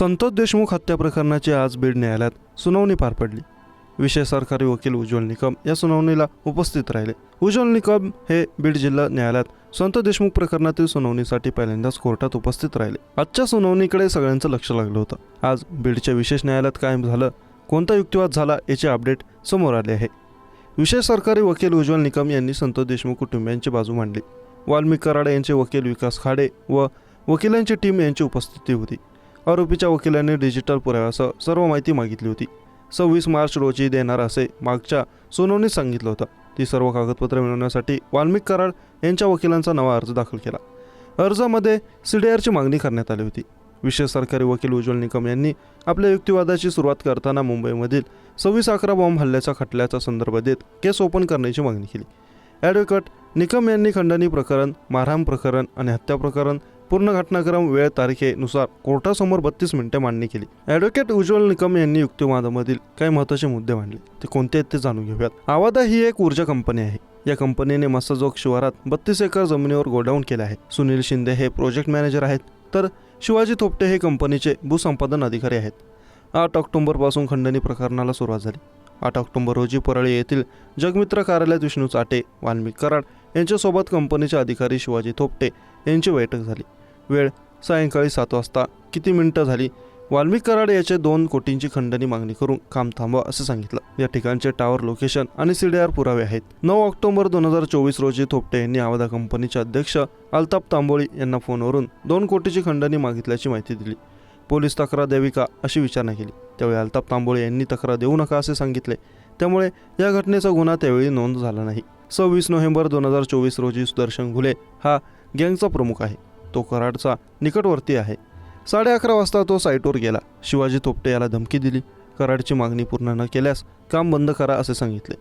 संतोष देशमुख हत्या प्रकरणाची आज बीड न्यायालयात सुनावणी पार पडली. विशेष सरकारी वकील उज्ज्वल निकम या सुनावणीला उपस्थित राहिले. उज्ज्वल निकम हे बीड जिल्हा न्यायालयात संतोष देशमुख प्रकरणातील सुनावणीसाठी पहिल्यांदाच कोर्टात उपस्थित राहिले. आजच्या सुनावणीकडे सगळ्यांचं लक्ष लागलं होतं. आज बीडच्या विशेष न्यायालयात काय झालं. कोणता युक्तिवाद झाला याचे अपडेट समोर आले आहे. विशेष सरकारी वकील उज्ज्वल निकम यांनी संतोष देशमुख कुटुंबियांची बाजू मांडली. वाल्मिक कराडे यांचे वकील विकास खाडे व वकिलांची टीम यांची उपस्थिती होती. आरोपीच्या वकिलांनी डिजिटल पुराव्यासह सर्व माहिती मागितली होती. सव्वीस मार्च रोजी देणार असे मागच्या सुनावणीत सांगितलं होतं. ती सर्व कागदपत्रे मिळवण्यासाठी वाल्मिक कराड यांच्या वकिलांचा नवा अर्ज दाखल केला. अर्जामध्ये सीडीआरची मागणी करण्यात आली होती. विशेष सरकारी वकील उज्ज्वल निकम यांनी आपल्या युक्तिवादाची सुरुवात करताना मुंबईमधील सव्वीस अकरा बॉम्ब हल्ल्याच्या खटल्याचा संदर्भ देत केस ओपन करण्याची मागणी केली. ॲडव्होकेट निकम यांनी खंडणी प्रकरण मारहाण प्रकरण आणि हत्या प्रकरण पूर्ण घटनाक्रम वेळ तारखेनुसार कोर्टासमोर बत्तीस मिनिटे मांडणी केली. ॲडव्होकेट उज्ज्वल निकम यांनी युक्तिवादामधील काही महत्त्वाचे मुद्दे मांडले. ते कोणते आहेत ते जाणून घेऊयात. आवादा ही एक ऊर्जा कंपनी आहे. या कंपनीने मस्सजोग शिवारात बत्तीस एकर जमिनीवर गोडाऊन केले आहे. सुनील शिंदे हे प्रोजेक्ट मॅनेजर आहेत. तर शिवाजी थोपटे हे कंपनीचे भूसंपादन अधिकारी आहेत. आठ ऑक्टोबरपासून खंडणी प्रकरणाला सुरुवात झाली. आठ ऑक्टोबर रोजी परळी येथील जगमित्र कार्यालयात विष्णू चाटे वाल्मिक कराड यांच्यासोबत कंपनीचे अधिकारी शिवाजी थोपटे यांची बैठक झाली. वेळ सायंकाळी सात वाजता. किती मिनिटं झाली? वाल्मिक कराड याचे दोन कोटींची खंडणी मागणी करून काम थांबवा असं सांगितलं. या ठिकाणचे टावर लोकेशन आणि सीडीआर पुरावे आहेत. नऊ ऑक्टोबर दोन हजार चोवीस रोजी थोपटे यांनी आवदा कंपनीचे अध्यक्ष अल्ताप तांबोळी यांना फोनवरून दोन कोटीची खंडणी मागितल्याची माहिती दिली. पोलीस तक्रार द्यावी का अशी विचारणा केली. त्यावेळी अल्ताप तांबोळे यांनी तक्रार देऊ नका असे सांगितले. त्यामुळे या घटनेचा गुन्हा त्यावेळी नोंद झाला नाही. सव्वीस नोव्हेंबर दोन हजार चोवीस रोजी सुदर्शन घुले हा गँगचा प्रमुख आहे. तो कराडचा निकटवर्ती आहे. साडे अकरा वाजता तो साईटवर गेला. शिवाजी तोपटे याला धमकी दिली. कराडची मागणी पूर्ण न केल्यास काम बंद करा असे सांगितले.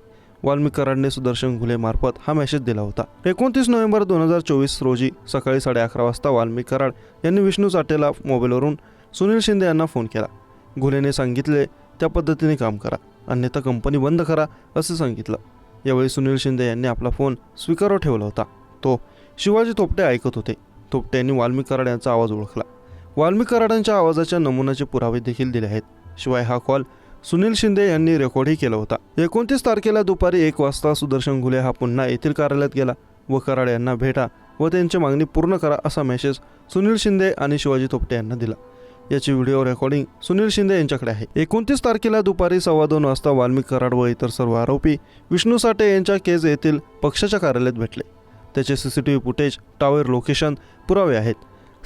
वाल्मिक कराडने सुदर्शन घुले मार्फत हा मेसेज दिला होता. एकोणतीस नोव्हेंबर दोन हजार चोवीस रोजी सकाळी साडे अकरा वाजता वाल्मिक कराड यांनी विष्णू चाटेला मोबाईलवरून सुनील शिंदे यांना फोन केला. घुलेने सांगितले त्या पद्धतीने काम करा. अन्यथा कंपनी बंद करा असे सांगितलं. यावेळी सुनील शिंदे यांनी आपला फोन स्वीकारवर ठेवला होता. तो शिवाजी थोपटे ऐकत होते. थोपट्यांनी वाल्मी कराड यांचा आवाज ओळखला. वाल्मिक कराडांच्या आवाजाच्या नमुन्याचे पुरावे देखील दिले आहेत. शिवाय हा कॉल सुनील शिंदे यांनी रेकॉर्डही केला होता. एकोणतीस तारखेला दुपारी एक वाजता सुदर्शन घुले हा पुन्हा येथील कार्यालयात गेला व कराड यांना भेटा व त्यांची मागणी पूर्ण करा असा मेसेज सुनील शिंदे आणि शिवाजी थोपटे यांना दिला. याची व्हिडिओ रेकॉर्डिंग सुनील शिंदे यांच्याकडे आहे. एकोणतीस तारखेला दुपारी सव्वा दोन वाजता वाल्मिक कराड व इतर सर्व आरोपी विष्णू साठे यांच्या केज येथील पक्षाच्या कार्यालयात भेटले. त्याचे C C T V footage tower location पुरावे आहेत.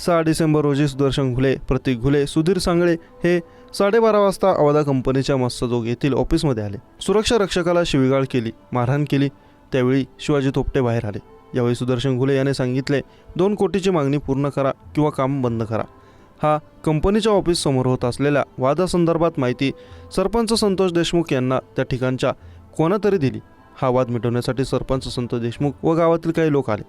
सहा डिसेंबर रोजी सुदर्शन घुले प्रतीक घुले सुधीर सांगळे हे साडेबारा वाजता अवधा कंपनीच्या मस्तजोग येथील ऑफिसमध्ये आले. सुरक्षा रक्षकाला शिवीगाळ केली मारहाण केली. त्यावेळी शिवाजी थोपटे बाहेर आले. यावेळी सुदर्शन घुले याने सांगितले दोन कोटीची मागणी पूर्ण करा किंवा काम बंद करा. हा कंपनीच्या ऑफिस समोर होत असलेल्या वादासंदर्भात माहिती सरपंच संतोष देशमुख यांना त्या ठिकाणच्या कोणातरी दिली. हा वाद मिटवण्यासाठी सरपंच संतोष देशमुख व गावातील काही लोक आले.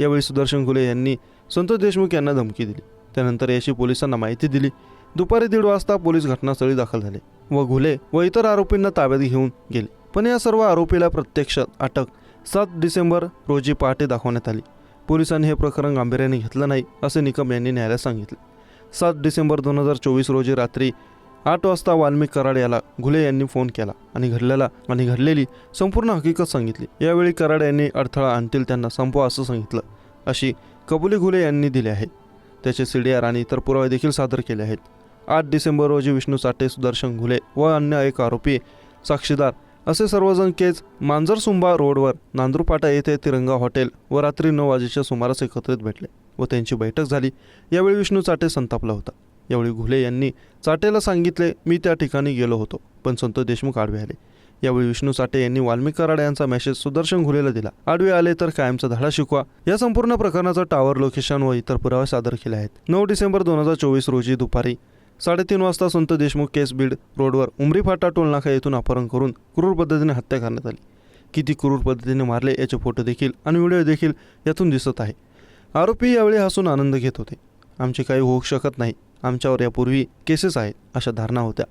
यावेळी सुदर्शन घुले यांनी संतोष देशमुख यांना धमकी दिली. त्यानंतर याची पोलिसांना माहिती दिली. दुपारी दीड वाजता पोलीस घटनास्थळी दाखल झाले व घुले व इतर आरोपींना ताब्यात घेऊन गेले. पण या सर्व आरोपीला प्रत्यक्ष अटक सात डिसेंबर रोजी पहाटे दाखवण्यात आली. पोलिसांनी हे प्रकरण गांभीर्याने घेतलं नाही असे निकम यांनी न्यायालयात सांगितले. सात डिसेंबर दोन हजार चोवीस रोजी रात्री आठ वाजता वाल्मिक कराड याला घुले यांनी फोन केला आणि घडलेला आणि घडलेली संपूर्ण हकीकत सांगितली. यावेळी कराड यांनी अडथळा आणतील त्यांना संपवा असं सांगितलं. अशी कबुली घुले यांनी दिली आहे. त्याचे सी डी आर आणि इतर पुरावे देखील सादर केले आहेत. आठ डिसेंबर रोजी विष्णू साठे सुदर्शन घुले व अन्य एक आरोपी साक्षीदार असे सर्वजण केज मांजरसुंबा रोडवर नांदूरपाटा येथे तिरंगा हॉटेल व रात्री नऊ वाजेच्या सुमारास एकत्रित भेटले व त्यांची बैठक झाली. यावेळी विष्णू चाटे संतापला होता. यावेळी घुले यांनी चाटेला सांगितले मी त्या ठिकाणी गेलो होतो पण संतोष देशमुख आडवे आले. यावेळी विष्णू साठे यांनी वाल्मिक कराड यांचा मेसेज सुदर्शन घुलेला दिला. आडवे आले तर कायमचा धडा शिकवा. या संपूर्ण प्रकरणाचा टावर लोकेशन व इतर पुरावे सादर केले आहेत. नऊ डिसेंबर दोन हजार चोवीस रोजी दुपारी साडेतीन वाजता संत देशमुख केस बीड रोडवर उमरी फाटा टोलनाका येथून अपहरण करून क्रूर पद्धतीने हत्या करण्यात आली. किती क्रूर पद्धतीने मारले याचे फोटो देखील आणि व्हिडिओ देखील यातून दिसत आहे. आरोपी यावेळी हसून आनंद घेत होते. आमचे काही होऊ शकत नाही. आमच्यावर यापूर्वी केसेस आहेत अशा धारणा होत्या.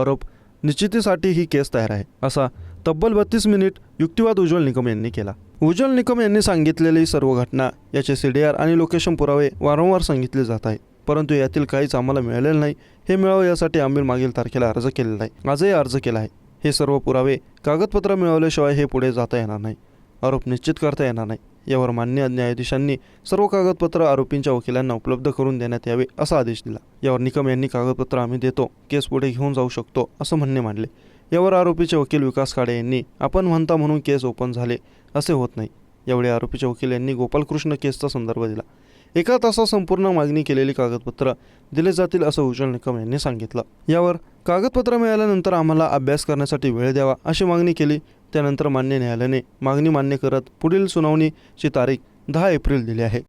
आरोप निश्चितीसाठी ही केस तयार आहे असा तब्बल बत्तीस मिनिट युक्तिवाद उज्ज्वल निकम यांनी केला. उज्ज्वल निकम यांनी सांगितलेली सर्व घटना याचे सी डी आर आणि लोकेशन पुरावे वारंवार सांगितले जात आहेत. परंतु यातील काहीच आम्हाला मिळालेलं नाही. हे मिळावं यासाठी आम्ही मागील तारखेला अर्ज केलेला आहे. आजही अर्ज केला आहे. हे सर्व पुरावे कागदपत्र मिळवल्याशिवाय हे पुढे जाता येणार नाही. आरोप निश्चित करता येणार नाही. यावर मान्य न्यायाधीशांनी सर्व कागदपत्र आरोपींच्या वकिलांना उपलब्ध करून देण्यात यावे असा आदेश दिला. यावर निकम यांनी कागदपत्र आम्ही देतो केस पुढे घेऊन जाऊ शकतो असं म्हणणे मांडले. यावर आरोपीचे वकील विकास काळे यांनी आपण म्हणता म्हणून केस ओपन झाले असे होत नाही. यावेळी आरोपीच्या वकील यांनी गोपालकृष्ण केसचा संदर्भ दिला. एका तासात संपूर्ण मागणी केलेली कागदपत्र दिले जातील असं उज्ज्वल निकम यांनी सांगितलं. यावर कागदपत्र मिळाल्यानंतर आम्हाला अभ्यास करण्यासाठी वेळ द्यावा अशी मागणी केली. त्यानंतर मान्य न्यायालयाने मागणी मान्य करत पुढील सुनावणीची तारीख दहा एप्रिल दिली आहे.